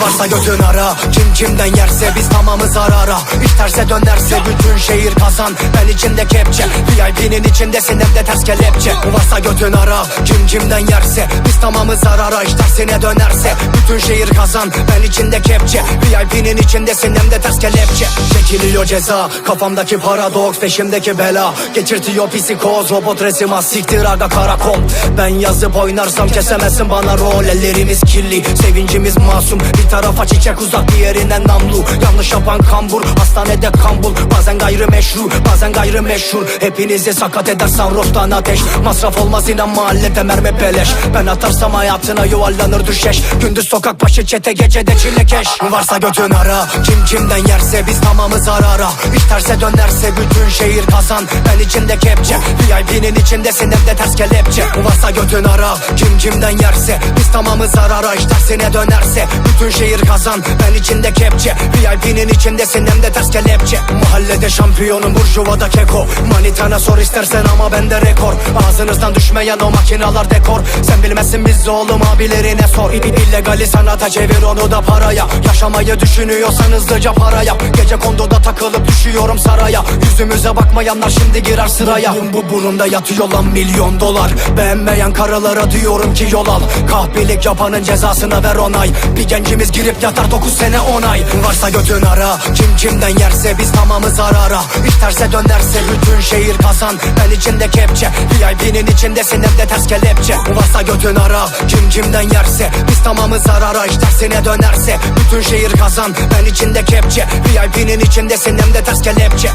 Varsa götün ara. Kim kimden yerse biz tamamız arara terse dönerse bütün şehir kazan. Ben içinde kepçe VIP'nin içindesin hem de ters kelepçe. Varsa götün ara Kim kimden yerse. Biz tamamız arara İş tersine dönerse bütün şehir kazan. Ben içinde kepçe VIP'nin içindesin hem de ters kelepçe. Çekiliyor ceza Kafamdaki paradoks peşimdeki bela. Geçirtiyor psikoz robot resim az siktir aga karakol. Ben yazıp oynarsam kesemezsin bana rol. Ellerimiz kirli sevincimiz masum. Bir tarafa çiçek uzak diğerinden namlu. Yanlış yapan kambur hastanede kambul Bazen gayrimeşru bazen gayrimeşhur. Hepinizi sakat eder sarroftan ateş. Masraf olmaz inan mahallede mermi beleş. Ben atarsam hayatına yuvarlanır düşeş. Gündüz sokak başı çete gecede çilekeş Varsa götün ara Kim kimden yerse biz tamamız arara İş terse dönerse bütün şehir kazan. Ben içinde kepçe VIP'nin içindesin hem de ters kelepçe. Varsa götün ara Kim kimden yerse biz tamamız arara İş tersine dönerse bütün şehir kazan. Ben içinde kepçe VIP'nin içindesin hem de ters kelepçe Mahallede şampiyonum burjuvada keko. Manitana sor istersen ama bende rekor. Ağzınızdan düşmeyen o makinalar dekor. Sen bilmezsin biz oğlum abilerine sor. İllegali sanata çevir onu da paraya. Yaşamayı düşünüyorsan hızlıca para yap Gece kondoda takılıp düşüyorum saraya. Yüzümüze bakmayanlar şimdi girer sıraya. Bu burunda yatıyor lan milyon dolar. Beğenmeyen karılara diyorum ki yol al. Kahpelik yapanın cezasına ver onay. Bir gencimiz girip yatar 9 sene 10 ay Varsa götün ara. Kim kimden yerse biz tamamız arara İş terse dönerse bütün şehir kazan. Ben içinde kepçe VIP'nin içindesin hem de ters kelepçe. Varsa götün ara Kim kimden yerse. Biz tamamız arara İş tersine dönerse bütün şehir kazan. Ben içinde kepçe VIP'nin içindesin hem de ters kelepçe